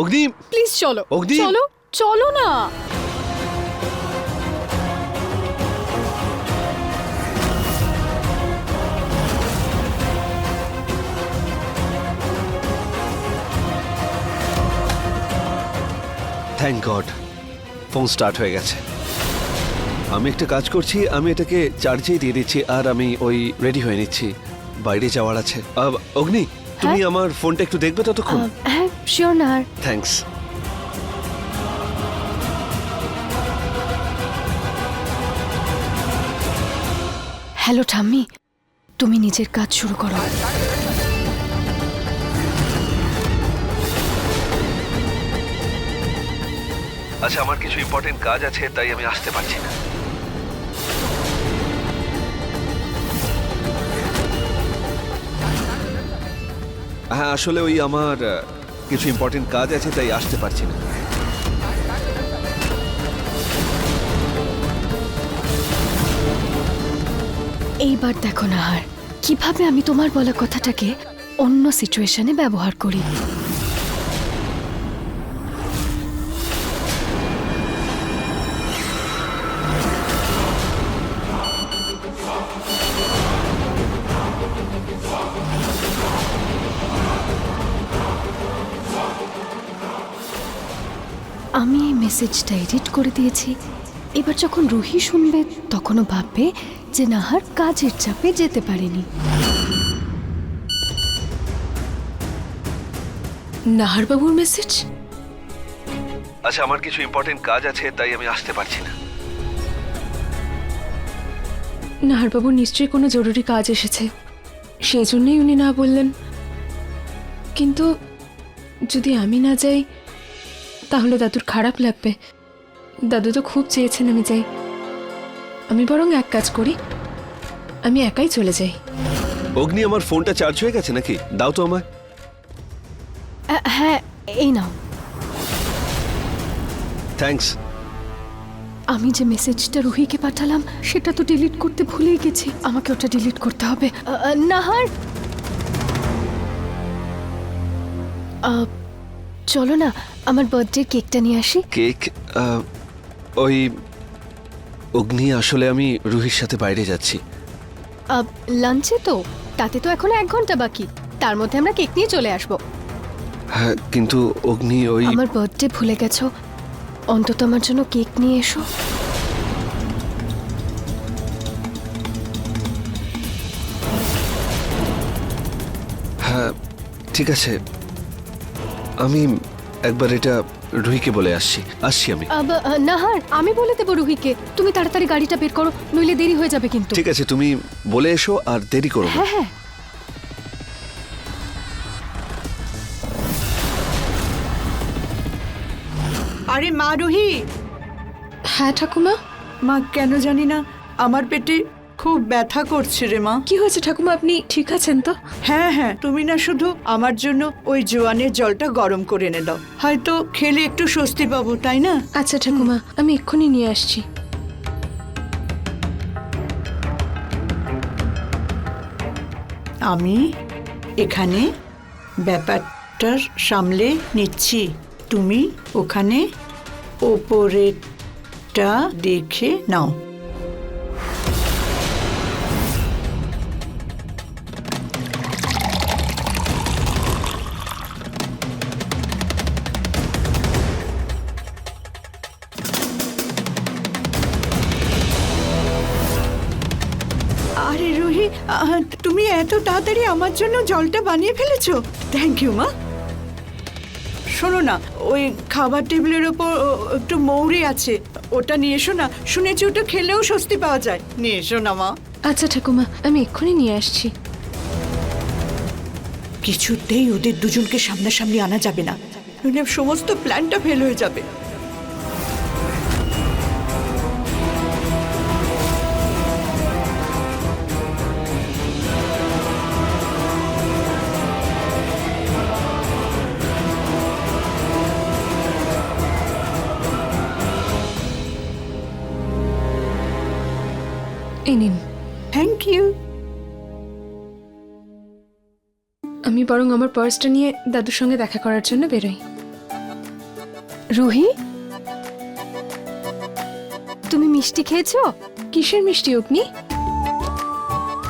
অগ্নি please চলো। অগ্নি! চলো চলো না। থ্যাংক গড ফোন স্টার্ট হয়ে গেছে। আমি একটা কাজ করছি আমি এটাকে চার্জেই দিয়ে দিচ্ছি আর আমি ওই রেডি হয়ে নিচ্ছি। বাইরে যাওয়ার আছে। অগ্নি! তুমি হ্যাঁ? আমার ফোনটা একটু দেখবে ততক্ষণ? হ্যাঁ শিওর না আর থ্যাঙ্কস হ্যালো ঠাম্মি। তুমি নিজের কাজ শুরু করো। আচ্ছা আমার কিছু ইম্পর্টেন্ট কাজ আছে তাই আমি আসতে পারছি না। হ্যাঁ আসলে ওই আমার কিছু ইম্পর্টেন্ট কাজ আছে, তাই আসতে পারছি না। এইবার দেখো না আর কীভাবে আমি তোমার বলা কথাটাকে অন্য সিচুয়েশনে ব্যবহার করি? মেসেজটা এডিট করে দিয়েছি। এবার যখন রুহি শুনবে তখনও ভাববে যে নাহার কাজের চাপে যেতে পারেনি। নাহারবাবুর মেসেজ? আচ্ছা আমার কিছু ইম্পর্টেন্ট কাজ আছে তাই আমি আসতে পারছি না। নাহারবাবুর নিশ্চয়ই কোনো জরুরি কাজ এসেছে। সেই জন্যই উনি না বললেন। কিন্তু যদি আমি না যাই তাহলে দাদুর খারাপ লাগবে। দাদু তো খুব চেয়েছেন আমি যাই। আমি বরং এক কাজ করি আমি একাই চলে যাই। অগ্নি আমার ফোনটা চার্জ হয়ে গেছে নাকি? দাও তো আমায়। হ্যাঁ এই নাও। থ্যাঙ্কস আমি যে মেসেজটা রুহিকে পাঠালাম সেটা তো ডিলিট করতে ভুলেই গেছি। আমাকে ওটা ডিলিট করতে হবে। নাহার? চলো না আমার বার্থডে কেকটা নিয়ে আসি। কেক ওই অগ্নি আসলে আমি রুহির সাথে বাইরে যাচ্ছি। লাঞ্চে তো তাতে তো এখনও এক ঘণ্টা বাকি। তার মধ্যে আমরা কেক নিয়ে চলে আসব। হ্যাঁ কিন্তু অগ্নি ওই আমার বার্থডে ভুলে গেছো? অন্তত আমার জন্য কেক নিয়ে এসো। হ্যাঁ ঠিক আছে। আমি একবার এটা রুহিকে বলে আসছি। আসছি আমি। নাহার আমি বলে দেবো রুহিকে তুমি তাড়াতাড়ি গাড়িটা বের করো নইলে দেরি হয়ে যাবে কিন্তু। ঠিক আছে তুমি বলে এসো আর দেরি করো হ্যাঁ হ্যাঁ। আরে মা রুহি! হ্যাঁ ঠাকুমা? মা কেন জানি না আমার পেটে খুব ব্যথা করছে রে মা। কি হয়েছে ঠাকুমা? আপনি ঠিক আছেন তো? হ্যাঁ হ্যাঁ তুমি না শুধু আমার জন্য ওই জোয়ানের জলটা গরম করে এনে দাও। হয়তো খেলে একটু স্বস্তি পাবো তাই না? আচ্ছা ঠাকুমা আমি এক্ষুনি নিয়ে আসছি। আমি এখানে ব্যাপারটার সামলে নিচ্ছি। তুমি ওখানে ওপরেরটা দেখে নাও। তুমি এত তাড়াতাড়ি আমার জন্য জলটা বানিয়ে ফেলেছো? থ্যাংক ইউ মা। শোনো না ওই খাবার টেবিলের ওপর একটু মৌরি আছে ওটা নিয়ে এসো না। শুনেছি ওটা খেলেও স্বস্তি পাওয়া যায়। নিয়ে এসো না মা। আচ্ছা ঠাকুমা আমি এক্ষুনি নিয়ে আসছি। কিছুতেই ওদের দুজনকে সামনাসামনি আনা যাবে না। নইলে সমস্ত প্ল্যানটা ফেল হয়ে যাবে। এই নিন। থ্যাংক ইউ আমি বরং আমার পার্সটা নিয়ে দাদুর সঙ্গে দেখা করার জন্য বেরোই। রুহি? তুমি মিষ্টি খেয়েছো? কিসের মিষ্টি অগ্নি?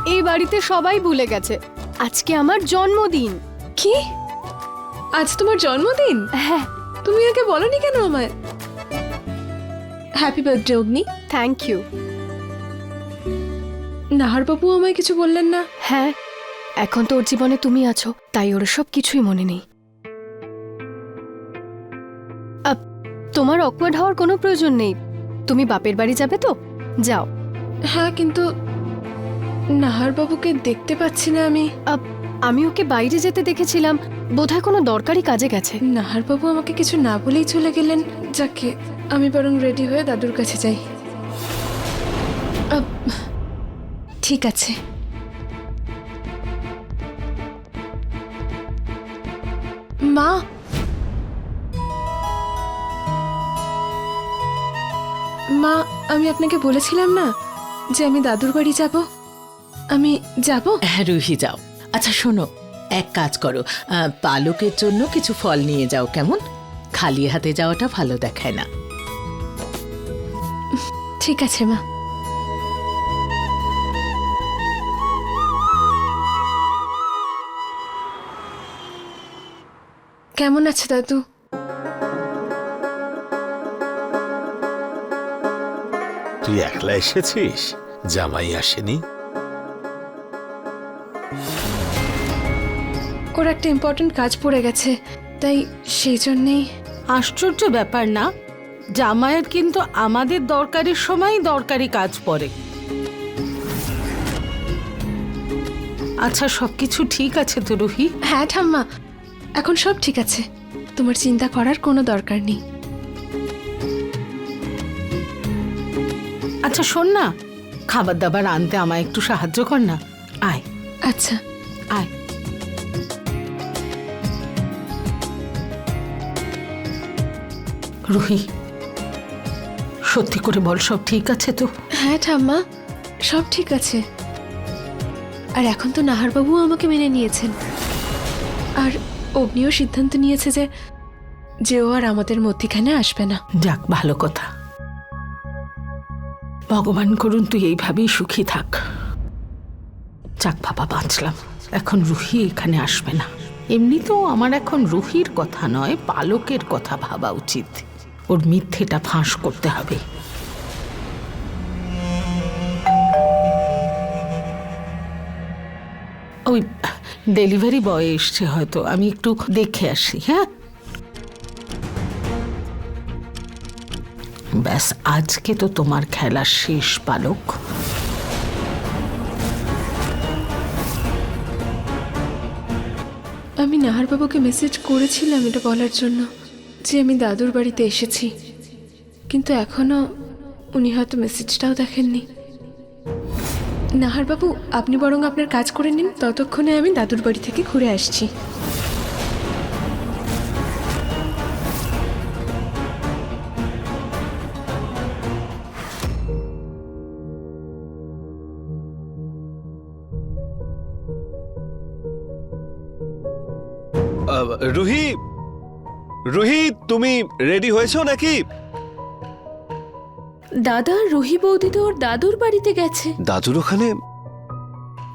এই বাড়িতে সবাই ভুলে গেছে। আজকে আমার জন্মদিন। কি? আজ তোমার জন্মদিন? হ্যাঁ। তুমি আগে বলনি কেন আমায়? Happy birthday Agni. Thank you Naharbabu আমায় কিছু বললেন না? হ্যাঁ এখন তো ওর জীবনে তুমি আছো তাই ওর সব কিছুই মনে নেই। তোমার অকওয়ার্ড হওয়ার কোনো প্রয়োজন নেই। তুমি বাপের বাড়ি যাবে তো? যাও। হ্যাঁ কিন্তু নাহারবাবুকে দেখতে পাচ্ছি না আমি। আপ, আমি ওকে বাইরে যেতে দেখেছিলাম বোধহয় কোনো দরকারি কাজে গেছে। নাহারবাবু আমাকে কিছু না বলেই চলে গেলেন। যাকে আমি বরং রেডি হয়ে দাদুর কাছে যাই। ঠিক আছে। মা! মা আমি আপনাকে বলেছিলাম না যে আমি দাদুর বাড়ি যাব? আমি যাব? হ্যাঁ রুহি যাও। আচ্ছা শোনো এক কাজ করো। আহ, পালকের জন্য কিছু ফল নিয়ে যাও কেমন? খালি হাতে যাওয়াটা ভালো দেখায় না। ঠিক আছে মা। কেমন আছে দাদু? তুই একলা এসেছিস? জামাই আসেনি? ওর একটা ইম্পর্ট্যান্ট কাজ পড়ে গেছে তাই সেই জন্যেই আশ্চর্য ব্যাপার না জামাইয়ের কিন্তু আমাদের দরকারের সময় দরকারি কাজ পড়ে। আচ্ছা সবকিছু ঠিক আছে তো রুহি? হ্যাঁ ঠাম্মা এখন সব ঠিক আছে। তোমার চিন্তা করার কোনো দরকার নেই। আচ্ছা শোন না। খাবার দাবার আনতে আমায় একটু সাহায্য কর না। আয়। আচ্ছা। আয়। রুহি সত্যি করে বল সব ঠিক আছে তো? হ্যাঁ ঠাম্মা সব ঠিক আছে। আর এখন তো নাহারবাবুও আমাকে মেনে নিয়েছেন। আর অগ্নিও সিদ্ধান্ত নিয়েছে যে যে ও আর আমাদের মধ্যিখানে আসবে না। যাক, ভালো কথা। ভগবান করুন, তুই এইভাবেই সুখী থাক। যাক, বাবা, বাঁচলাম। এখন রুহি এখানে আসবে না। এমনিতেও আমার এখন রুহির কথা নয়, পালকের কথা ভাবা উচিত। ওর মিথ্যেটা ফাঁস করতে হবে। ওই ডেলিভারি বয় এসছে হয়তো। আমি একটু দেখে আসি হ্যাঁ? ব্যাস, আজকে তো তোমার খেলা শেষ পালক। আমি নাহারবাবুকে মেসেজ করেছিলাম এটা বলার জন্য যে আমি দাদুর বাড়িতে এসেছি। কিন্তু এখনও উনি হয়তো মেসেজটাও দেখেননি। নাহারবাবু, আপনি বরং আপনার কাজ করে নিন। ততক্ষণে আমি দাদুর বাড়ি থেকে ঘুরে আসছি। রুহি রুহি, তুমি রেডি হয়েছো নাকি? দাদা রুহি বৌদি তো ওর দাদুর বাড়িতে গেছে। দাদুর ওখানে?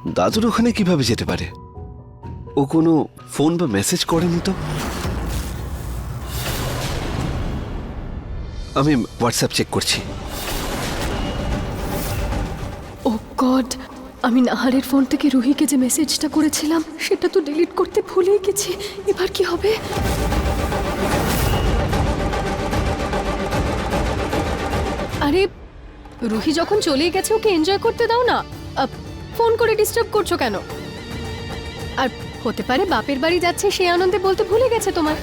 দাদুর ওখানে কীভাবে যেতে পারে? ও কোনো ফোন বা মেসেজ করেনি তো? আমি হোয়াটসঅ্যাপ চেক করছি। ও গড আমি নাহারের ফোন থেকে রুহিকে যে মেসেজটা করেছিলাম সেটা তো ডিলিট করতে ভুলেই গেছি। এবার কি হবে? আরে, রুহি যখন চলেই গেছে, ওকে এনজয় করতে দাও না। ফোন করে ডিস্টার্ব করছ কেন? আর হতে পারে বাপের বাড়ি যাচ্ছে সেই আনন্দে বলতে ভুলে গেছে তোমার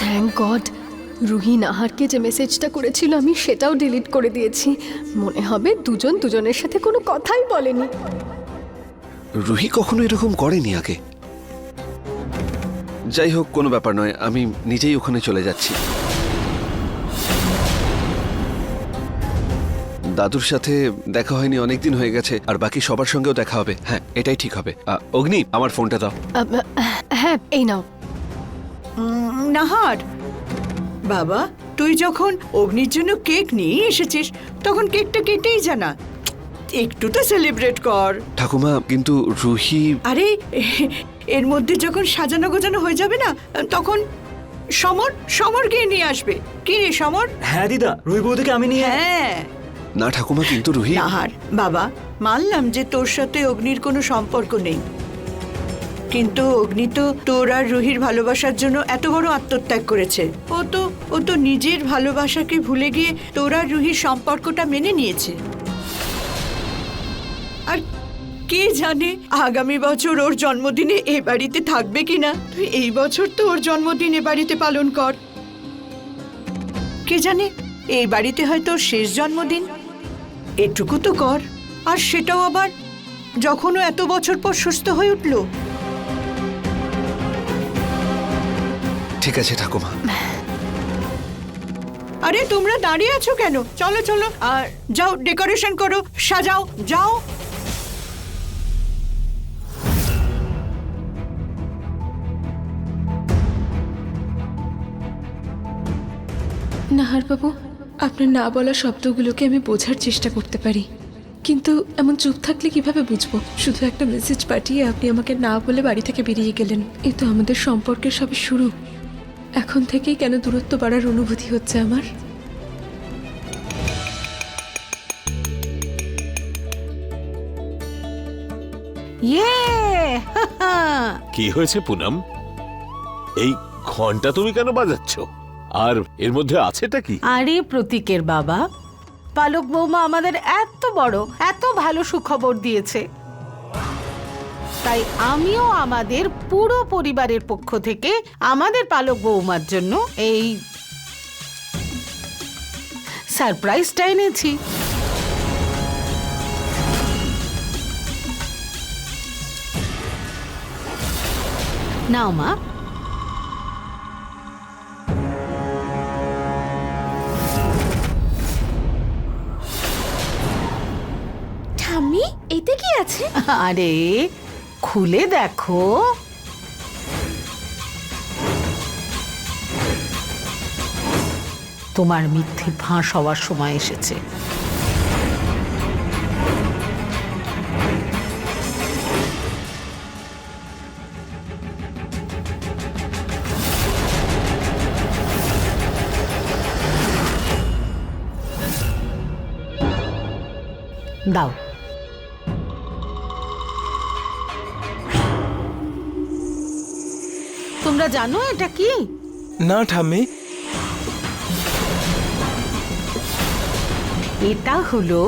থ্যাংক গড রুহি নাহারকে যে মেসেজটা করেছিল, আমি সেটাও ডিলিট করে দিয়েছি। মনে হবে দুজন দুজনের সাথে কোনো কথাই বলেনি। রুহি কখনো এরকম করেনি আগে? যাই হোক কোনো ব্যাপার নয়। আমি নিজেই ওখানে চলে যাচ্ছি। দাদুর সাথে দেখা হয়নি অনেক দিন হয়ে গেছে আর বাকি সবার সঙ্গেও দেখা হবে। হ্যাঁ এটাই ঠিক হবে। অগ্নি আমার ফোনটা দাও। হ্যাঁ এই নাও। নাহার। বাবা তুই যখন অগ্নির জন্য কেক নিয়ে এসেছিস তখন কেকটা কেটেই জানা। একটু তো সেলিব্রেট কর। ঠাকুমা কিন্তু রুহি আরে এর মধ্যে যখন সাজানো গোজানো হয়ে যাবে না তখন সমর সমর সমরকে নিয়ে আসবে? কি রে সমর? হ্যাঁ দিদা রুহি বৌদিকে আমি নিয়ে হ্যাঁ। না ঠাকুমা কিন্তু রুহি নাহার বাবা মানলাম যে তোর সাথে অগ্নির কোনো সম্পর্ক নেই। কিন্তু অগ্নি তো তোর আর রুহির ভালোবাসার জন্য এত বড় আত্মত্যাগ করেছে। ও তো ও তো নিজের ভালোবাসাকে ভুলে গিয়ে তোর আর রুহির সম্পর্কটা মেনে নিয়েছে। কে জানে আগামী বছর ওর জন্মদিনে এ বাড়িতে থাকবে কিনা? তুই এই বছর তো ওর জন্মদিন এ বাড়িতে পালন কর। কে জানে এই বাড়িতে হয়তো শেষ জন্মদিন। এটুকু তো কর। আর সেটাও আবার যখনও এত বছর পর সুস্থ হয়ে উঠল। ঠিক আছে ঠাকুমা। আরে তোমরা দাঁড়িয়ে আছো কেন? চলো চলো। আর যাও ডেকোরেশন করো সাজাও যাও। নাহারবাবু আপনার না বলা শব্দগুলোকে আমি বোঝার চেষ্টা করতে পারি। কিন্তু এমন চুপ থাকলে কীভাবে বুঝব? শুধু একটা মেসেজ পাঠিয়ে আপনি আমাকে না বলে বাড়ি থেকে বেরিয়ে গেলেন। এ তো আমাদের সম্পর্কের সবে শুরু। এখন থেকেই কেন দূরত্ব বাড়ার অনুভূতি হচ্ছে আমার? ইয়ে কি হয়েছে পুনম? এই ঘণ্টা তুমি কেন বাজাচ্ছ? আর এর মধ্যে আছেটা কি? আরে প্রতীকের বাবা, পালক বৌমা আমাদের এত বড়, এত ভালো সুখবর দিয়েছে। তাই আমিও আমাদের পুরো পরিবারের পক্ষ থেকে আমাদের পালক বৌমার জন্য এই সারপ্রাইজটা এনেছি। নাও মা আরে খুলে দেখো। তোমার মিথ্যে ফাঁস হওয়ার সময় এসেছে। দাও। জানো এটা কি? না ঠাম্মি। এটা হলো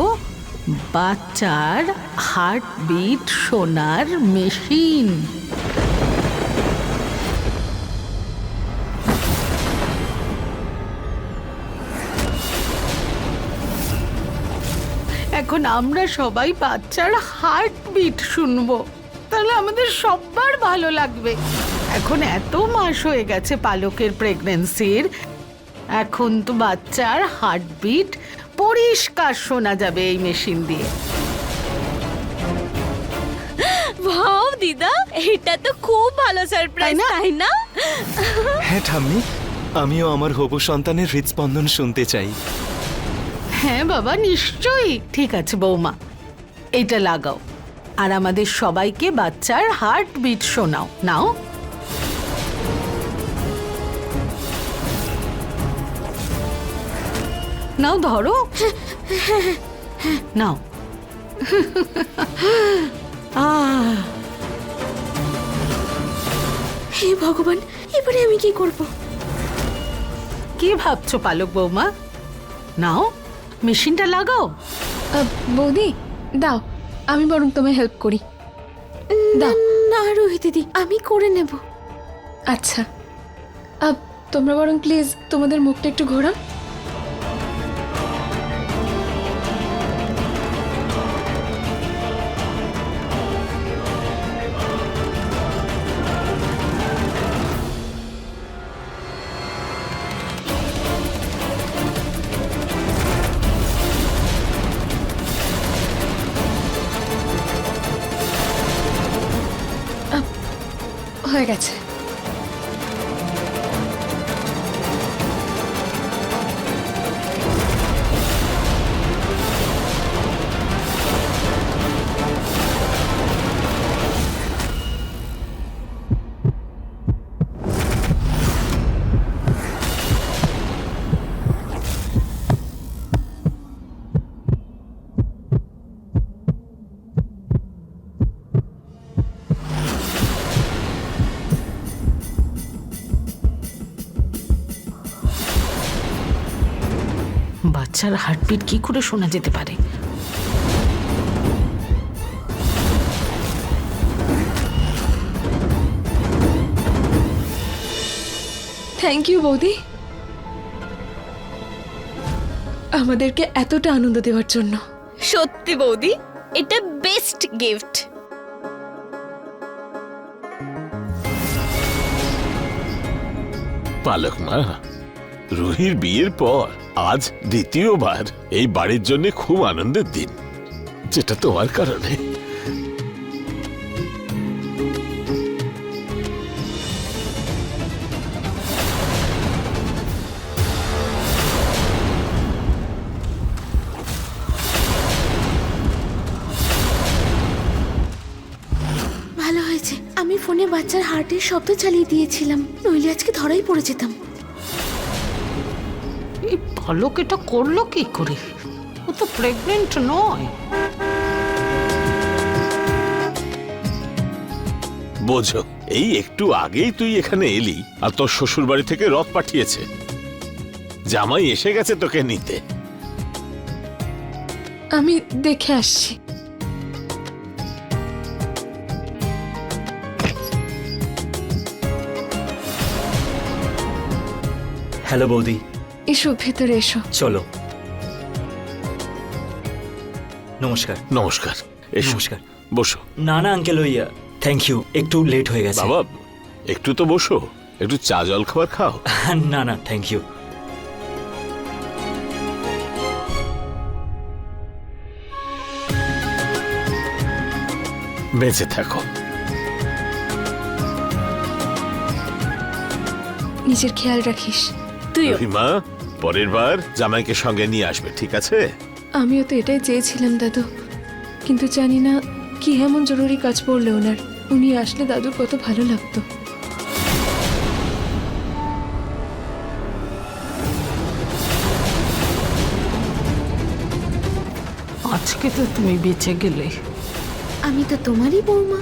বাচ্চার হার্টবিট শোনার মেশিন। এখন আমরা সবাই বাচ্চার হার্টবিট শুনব। তাহলে আমাদের সবার ভালো লাগবে। এখন এত মাস হয়ে গেছে পালকের প্রেগনেন্সির এখন তো বাচ্চার হার্টবিট পরিষ্কার শোনা যাবে এই মেশিন দিয়ে। ভাও দিদা এটা তো খুব ভালো সারপ্রাইজ তাই না? হ্যাঁ ঠাম্মি আমিও আমার হবু সন্তানের হৃদস্পন্দন শুনতে চাই। হ্যাঁ বাবা নিশ্চয়ই। ঠিক আছে বৌমা এটা লাগাও। আর আমাদের সবাইকে বাচ্চার হার্টবিট শোনাও। নাও। নাও ধরো। নাও। হে ভগবান এবারে আমি কি করব? কি ভাবছ পালক বৌমা? নাও মেশিনটা লাগাও। বৌদি দাও আমি বরং তোমায় হেল্প করি। দাও। না রোহিত দিদি আমি করে নেব। আচ্ছা। তোমরা বরং প্লিজ তোমাদের মুখটা একটু ঘোরাও। হয়ে গেছে। বাচ্চার হার্টবিট কি করে শোনা যেতে পারে? থ্যাংক ইউ বৌদি। আমাদেরকে এতটা আনন্দ দেওয়ার জন্য। সত্যি বৌদি এটা বেস্ট গিফট পালক মা রুহির বিয়ের পর। আজ দ্বিতীয়বার। এই বাড়ির জন্য খুব আনন্দের দিন। যেটা তোমার কারণে। ভালো হয়েছে। আমি ফোনে বাচ্চার হার্টের শব্দ চালিয়ে দিয়েছিলাম। নইলে আজকে ধরাই পড়ে যেতাম। এই এটা করল কি করে? ও তো প্রেগনেন্ট নয়। বোঝো এই একটু আগেই তুই এখানে এলি আর তোর শ্বশুর বাড়ি থেকে রথ পাঠিয়েছে। জামাই এসে গেছে তোকে নিতে। আমি দেখে আসছি। হ্যালো বৌদি। এসো ভেতরে এসো। চলো। নমস্কার। নমস্কার। এসো। নমস্কার। বসো। না না আঙ্কেল ওই থ্যাংক ইউ একটু লেট হয়ে গেছে। বাবা একটু তো বসো। একটু চা জল খাবার খাও। না না থ্যাংক ইউ বেঁচে থাকো। নিজের খেয়াল রাখিস। তুইও। রহিমা পরের বার জামাইকে সঙ্গে নিয়ে আসবে ঠিক আছে? আমিও তো এটাই চেয়েছিলাম দাদু। কিন্তু জানি না কি এমন জরুরি কাজ পড়ল ওনার। উনি আসলে দাদুর কত ভালো লাগতো। আজকে তো তুমি বেঁচে গেলে। আমি তো তোমারই বৌমা।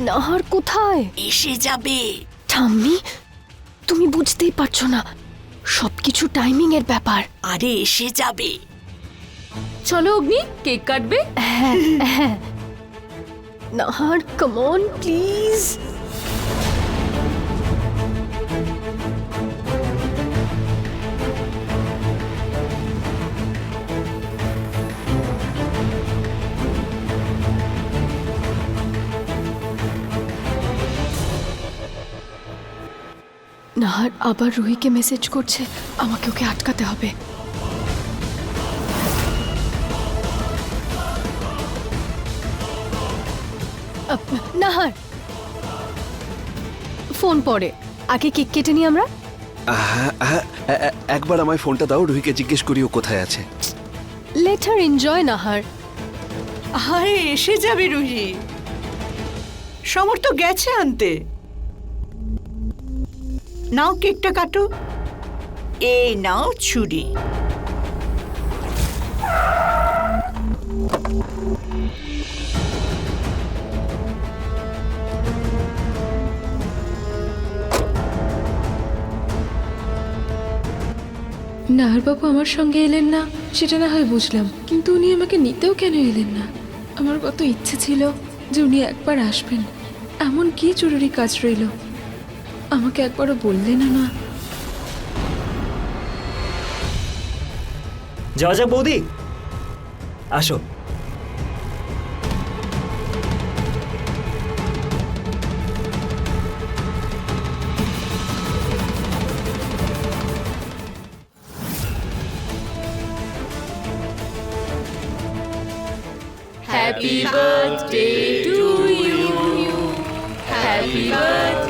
নাহার কোথায়? এসে যাবে। ঠাম্মি তুমি বুঝতেই পারছ না সবকিছু টাইমিং এর ব্যাপার। আরে এসে যাবে। চলো অগ্নি কেক কাটবে। হ্যাঁ হ্যাঁ। নাহার কমন প্লিজ নাহার আবার রুহিকে মেসেজ করছে আমাকে ওকে আটকাতে হবে। আপ, নাহার! ফোন পরে। আগে কেক কেটে নি আমরা। একবার আমায় ফোনটা দাও রুহিকে জিজ্ঞেস করি ও কোথায় আছে। Later enjoy Nahar. আরে এসে যাবে রুহি। সমর তো গেছে আনতে। নাও কেকটা কাটো। এ নাও ছুরি। নাহারবাবু আমার সঙ্গে এলেন না, সেটা না হয় বুঝলাম। কিন্তু উনি আমাকে নিতেও কেন এলেন না? আমার কত ইচ্ছে ছিল যে উনি একবার আসবেন। এমন কি জরুরি কাজ রইল? আমাকে একবারও বললে না না যাওয়া যাক বৌদি আসো Happy birthday to you. Happy birthday.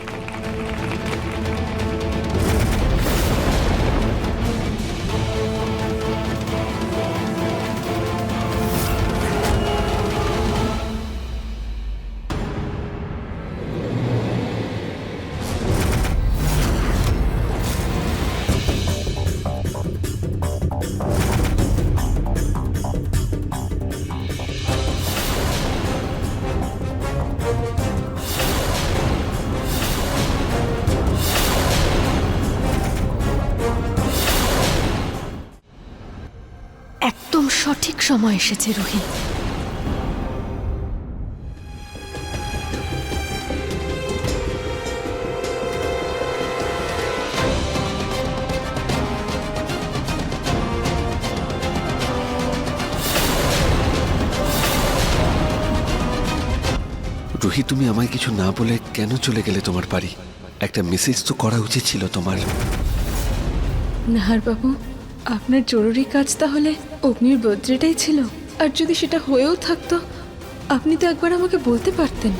সঠিক সময় এসেছে রুহি। রুহি তুমি আমায় কিছু না বলে কেন চলে গেলে তোমার বাড়ি? একটা মেসেজ তো করা উচিত ছিল তোমার। নাহারবাবু আপনার জরুরি কাজ তাহলে অগ্নির বার্থডেটাই ছিল। আর যদি সেটা হয়েও থাকতো, আপনি তো একবার আমাকে বলতে পারতেন।